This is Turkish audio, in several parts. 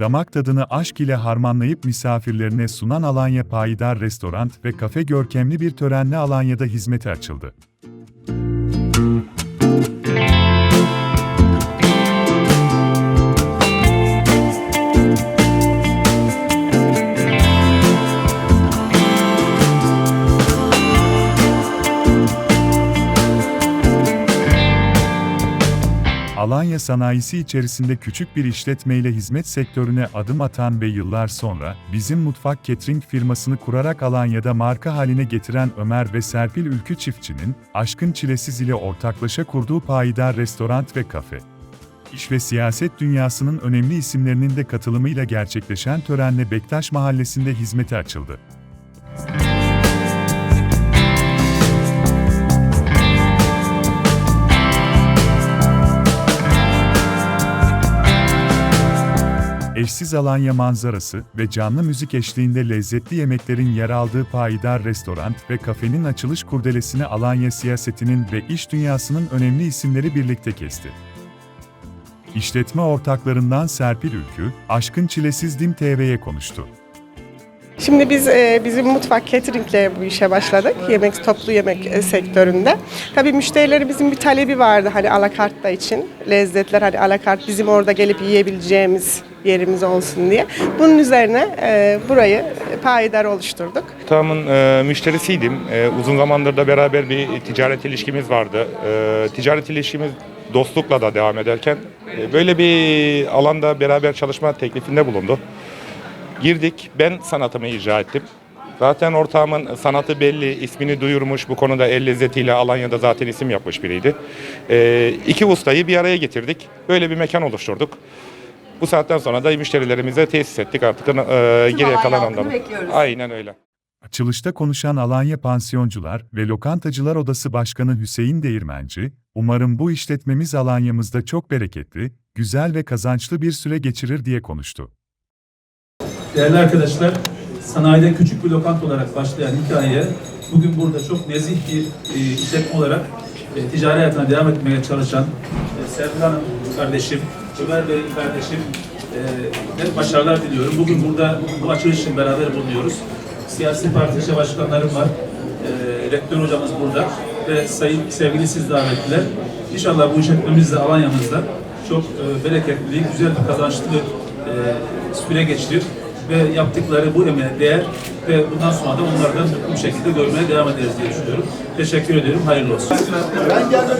Damak tadını aşk ile harmanlayıp misafirlerine sunan Alanya Payidar Restoran ve Kafe görkemli bir törenle Alanya'da hizmete açıldı. Alanya sanayisi içerisinde küçük bir işletmeyle hizmet sektörüne adım atan ve yıllar sonra Bizim Mutfak Catering firmasını kurarak Alanya'da marka haline getiren Ömer ve Serpil Ülkü çiftçinin, Aşkın Çilesiz ile ortaklaşa kurduğu payidar restoran ve kafe. İş ve siyaset dünyasının önemli isimlerinin de katılımıyla gerçekleşen törenle Bektaş Mahallesi'nde hizmete açıldı. Eşsiz Alanya manzarası ve canlı müzik eşliğinde lezzetli yemeklerin yer aldığı Payidar Restoran ve kafenin açılış kurdelesini Alanya siyasetinin ve iş dünyasının önemli isimleri birlikte kesti. İşletme ortaklarından Serpil Ülkü, Aşkın Çilesiz Dim TV'ye konuştu. Şimdi biz e, bizim mutfak cateringle bu işe başladık. Yemek toplu yemek e, sektöründe. Tabii müşterilerimizin bir talebi vardı hani alakartta için. Lezzetler hani alakart bizim orada gelip yiyebileceğimiz yerimiz olsun diye. Bunun üzerine e, burayı payidar oluşturduk. Ortağımın e, müşterisiydim. E, uzun zamandır da beraber bir ticaret ilişkimiz vardı. E, ticaret ilişkimiz dostlukla da devam ederken e, böyle bir alanda beraber çalışma teklifinde bulundu. Girdik, ben sanatımı icra ettim. Zaten ortağımın sanatı belli, ismini duyurmuş, bu konuda el lezzetiyle Alanya'da zaten isim yapmış biriydi. E, iki ustayı bir araya getirdik, böyle bir mekan oluşturduk. Bu saatten sonra da müşterilerimize tesis ettik artık e, geriye kalan bekliyoruz. Aynen öyle. Açılışta konuşan Alanya Pansiyoncular ve Lokantacılar Odası Başkanı Hüseyin Değirmenci, umarım bu işletmemiz Alanya'mızda çok bereketli, güzel ve kazançlı bir süre geçirir diye konuştu. Değerli arkadaşlar, sanayide küçük bir lokant olarak başlayan hikaye bugün burada çok nezih bir e, işletme olarak e, ticari hayatına devam etmeye çalışan e, Serpil Hanım kardeşim, Ömer Bey kardeşim e, başarılar diliyorum. Bugün burada bu açılış için beraber bulunuyoruz. Siyasi parti ilçe başkanlarım var. E, rektör hocamız burada ve sayın sevgili siz davetliler. İnşallah bu işletmemizde Alanya'mızda çok e, bereketli, güzel bir kazançlı e, süre geçirir ve yaptıkları bu emeğe değer ve bundan sonra da onlardan bir şekilde görmeye devam ederiz diye düşünüyorum. Teşekkür ediyorum. Hayırlı olsun. Ben geldim.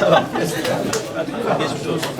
tamam. Geçmiş olsun.